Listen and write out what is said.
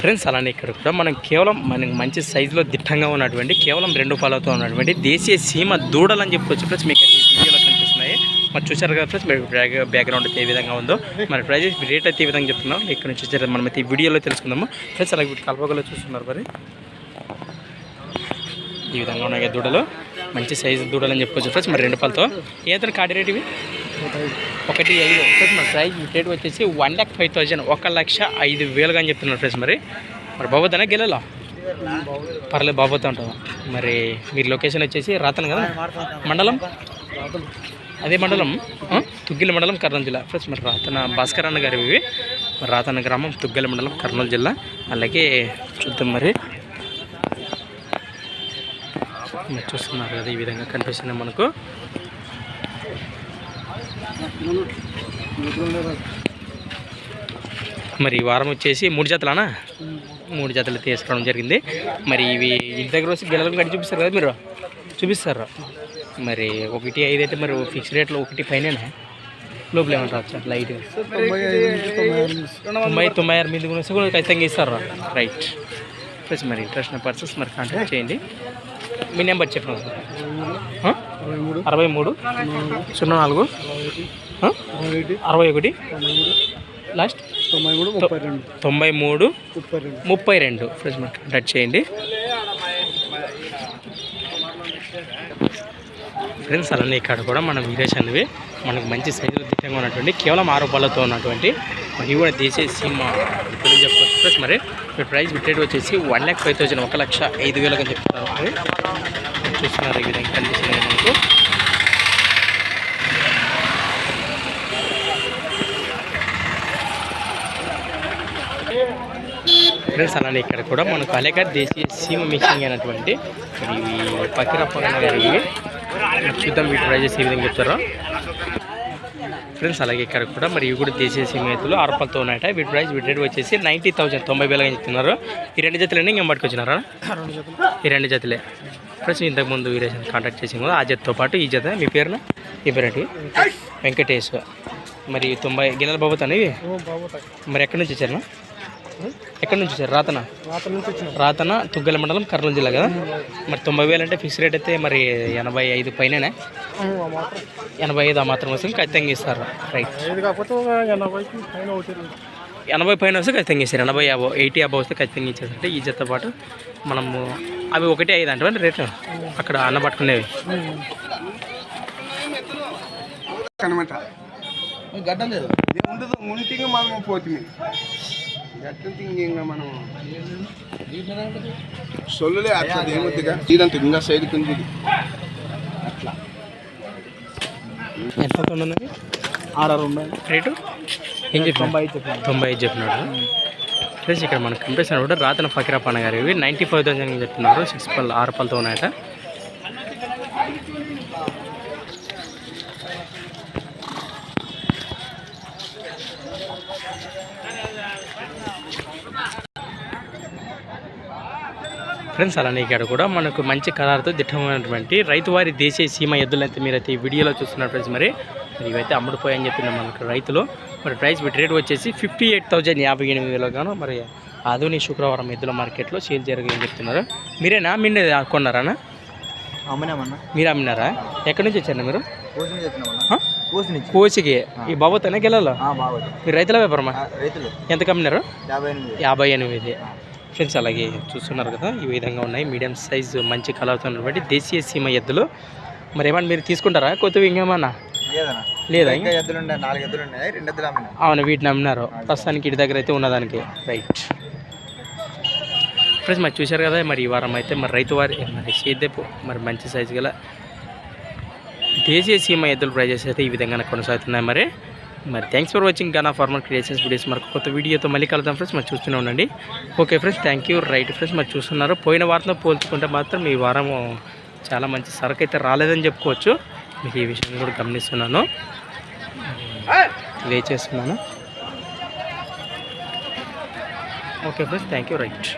Friends అలానే ఇక్కడ కూడా మనం కేవలం మనకి మంచి సైజులో దిట్టంగా ఉన్నటువంటి కేవలం రెండు పాలతో ఉన్నటువంటి దేశీయ సీమ దూడలు అని చెప్పుకోవచ్చు ఫ్రెండ్స్. మీకు అయితే ఈ వీడియోలో కనిపిస్తున్నాయి. మరి చూసారు కదా ఫ్రెండ్స్ మీరు బ్యాక్ బ్యాక్గ్రౌండ్ అయితే ఏ విధంగా ఉందో. మరి ప్రైజెస్ రేట్ అయితే ఈ విధంగా చెప్తున్నాం ఇక్కడ నుంచి వచ్చారు మనం అయితే ఈ వీడియోలో తెలుసుకుందాము. ఫ్రెండ్స్ అలాగే వీటి కలపగలో చూస్తున్నారు మరి. ఈ విధంగా ఉన్నాయి దూడలు. మంచి సైజు దూడలు అని చెప్పుకోవచ్చు ఫ్రెండ్స్. మరి రెండు పాలతో. ఏదైనా కాడి రేట్ ఇవి? ఒకటి ఐదు. ఒకటి మన ప్రైజ్ రేట్ వచ్చేసి వన్ ల్యాక్ ఫైవ్ థౌజండ్ ఒక లక్ష ఐదు వేలుగా అని చెప్తున్నారు ఫ్రెండ్స్ మరి. మరి బాబోతానా గెలలో? పర్లేదు బాబోతా ఉంటాం మరి మీరు లొకేషన్ వచ్చేసి రాతను కదా? మండలం? అదే మండలం? తుగ్గిల మండలం కర్నూలు జిల్లా. ఫ్రెండ్స్ మరి రాతన భాస్కర్ అన్న గారు ఇవి. రాతన గ్రామం తుగ్గల మండలం కర్నూలు జిల్లా. అలాగే చూద్దాం మరి. మీరు చూస్తున్నారు కదా ఈ విధంగా కనిపిస్తుంది మనకు. మరి ఈ వారం వచ్చేసి మూడు జతలనా? మూడు జతలు తీసుకోవడం జరిగింది. మరి ఇవి ఇంటి దగ్గర వచ్చి గెలలు కట్టి చూపిస్తారు కదా మీరు? చూపిస్తారు? మరి ఒకటి ఐదు అయితే మరి ఫిక్స్ రేట్లో ఒకటి పైన లోపల ఏమంటారు సార్ లైట్ తొంభై తొంభై ఆరు మీద కూడా కూడా ఖచ్చితంగా ఇస్తారు? రైట్ ప్లస్ మరి ఇంట్రెస్ట్ పర్సన్స్ మరి కాంటాక్ట్ చేయండి. మీ నెంబర్ చెప్పండి. సార్ అరవై మూడు. సున్నా నాలుగు? అరవై ఒకటి. లాస్ట్ తొంభై మూడు ముప్పై రెండు. తొంభై మూడు. ముప్పై రెండు. ముప్పై రెండు. ఫ్రెండ్స్ కాంటాక్ట్ చేయండి. ఫ్రెండ్స్ అలానే ఇక్కడ కూడా మన వీరేష్ అనేవి మనకు మంచి సైజులో దిట్టంగా ఉన్నటువంటి కేవలం ఆరు రూపాయలతో ఉన్నటువంటి ఇవి కూడా దేశీయ సీమ ప్లస్ మరి మీ ప్రైస్ బిట్టేట్ వచ్చేసి వన్ ల్యాక్ ఫైవ్ థౌసండ్ ఒక లక్ష ఐదు వేలకు అని చెప్తున్నారు. మరి చూస్తున్నారు ఈ విధంగా కనిపిస్తున్నాయి మనకు ఫ్రెండ్స్ అలానే ఇక్కడ కూడా మనకు అలేక దేశీయ సీమ మిక్సింగ్ అయినటువంటి మరి ఇవి పకిరప్ప గారు చూద్దాం వీటి ప్రైజెస్ ఏ విధంగా చెప్తారో. ఫ్రెండ్స్ అలాగే ఇక్కడ కూడా మరి ఇవి కూడా దేశీయ సీమ ఎత్తులు ఆరుపలతో ఉన్నాయట. వీటి ప్రైస్ వీటి రేట్ వచ్చేసి నైంటీ థౌసండ్ తొంభై వేలుగా చెప్తున్నారు. ఈ రెండు జతలన్నీ ఇంకా పట్టుకొచ్చినారా రెండు జతలు. ఈ రెండు జతలే. ఫ్రెండ్స్ ఇంతకుముందు వీరేషన్ కాంటాక్ట్ చేసాం ఆ జతతో పాటు ఈ జత మీ పేరున? ఈ పేరేంటి? వెంకటేష్. మరి తొంభై గిన్నెల ఓ బాగుతాయి మరి ఎక్కడి నుంచి వచ్చారు ఎక్కడి నుంచి వచ్చారు? రాతన? రాతన తుగ్గల మండలం కర్నూలు జిల్లా కదా? మరి తొంభై వేలు అంటే ఫిక్స్ రేట్ అయితే మరి ఎనభై ఐదు పైననే? ఎనభై ఐదు ఆ మాత్రం వస్తుంది ఖచ్చితంగా ఇస్తారు. రైట్. ఎనభై పైన వస్తే ఖచ్చితంగా ఇస్తారు. ఎనభై యాభై ఎయిటీ యాభై వస్తే ఖచ్చితంగా ఇచ్చేసారంటే ఈ జతతో పాటు మనము అవి ఒకటి ఐదు అంటే రేటు? అక్కడ అన్న పట్టుకునేవి. గడ్డం లేదు. ఇది ఉండదు. మనం పోతుంది. సొల్లులే అట్లా ఏమొద్దుగా ఇదంతా ఇంకా. అట్లా. ఎంత ఉన్నది ఆరు ఉన్నాయి. రేటు? ఏం చెప్పి తొంభై తొంభై ఐదు చెప్పినాడు. ఫ్రెండ్స్ ఇక్కడ మనకు కనిపిస్తున్న కూడా రాతన ఫకీరప్పన్న గారు ఇవి నైంటీ ఫైవ్ థౌసండ్ చెప్తున్నారు. సిక్స్ పల్ ఆరు పళ్ళతో ఉన్నాయట. ఫ్రెండ్స్ అలానే ఇక్కడ కూడా. మనకు మంచి కలర్తో దిట్టమైనటువంటి రైతువారి దేశీయ సీమ ఎద్దులు అయితే మీరైతే ఈ వీడియోలో చూస్తున్నారు ఫ్రెండ్స్ మరి. మరి ఇవైతే అమ్ముడుపోయాయని చెప్తున్నారు మనకు రైతులు. మరి ప్రైస్ రేట్ వచ్చేసి ఫిఫ్టీ ఎయిట్ థౌజండ్ యాభై ఎనిమిది వేలు గాను మరి ఆధునిక శుక్రవారం ఎద్దుల మార్కెట్లో సేల్ జరగని చెప్తున్నారు. మీరేనా? మిండే కొన్నారా అమ్మనేమన్నా. మీరు అమ్మినారా? ఎక్కడి నుంచి వచ్చారు మీరు? కోసికి? ఈ బాబోతేనే గెలలో మీరు రైతుల వ్యాపారమా? రైతులు. ఎంత కమ్మినారు యాభై ఎనిమిది. ఫ్రెండ్స్ అలాగే చూస్తున్నారు కదా ఈ విధంగా ఉన్నాయి. మీడియం సైజ్ మంచి కలర్తో ఉన్నటువంటి దేశీయ సీమ ఎద్దులు. మరి ఏమన్నా మీరు తీసుకుంటారా? కొత్తవి ఇంకేమన్నా లేదా? ఇంకా ఎద్దులు ఉన్నాయి నాలుగు ఎద్దులు ఉన్నాయి రెండు ఎద్దులు అమ్మినా. అవును వీటిని అమ్మినారు. ప్రస్తుతానికి ఇంటి దగ్గర అయితే ఉన్నదానికి. రైట్. ఫ్రెండ్స్ మరి చూశారు కదా మరి ఈ వారం అయితే మరి రైతు వారి మరి సేద్యపు మరి మంచి సైజు గల దేశీయ సీమ ఎద్దుల ప్రైజెస్ అయితే ఈ విధంగా కొనసాగుతున్నాయి. మరి మరి thanks for watching Gana farmer creations videos మరి కొత్త వీడియోతో మళ్ళీ కలుద్దాం ఫ్రెండ్స్ మరి చూస్తూనే ఉండండి. Okay friends thank you right friends మరి చూస్తున్నారు. పోయిన వారంతో పోల్చుకుంటే మాత్రం ఈ వారం చాలా మంచి సరుకు అయితే రాలేదని చెప్పుకోవచ్చు. మీకు ఈ విషయం కూడా గమనిస్తున్నాను. వే చేస్తున్నాను okay friends thank you right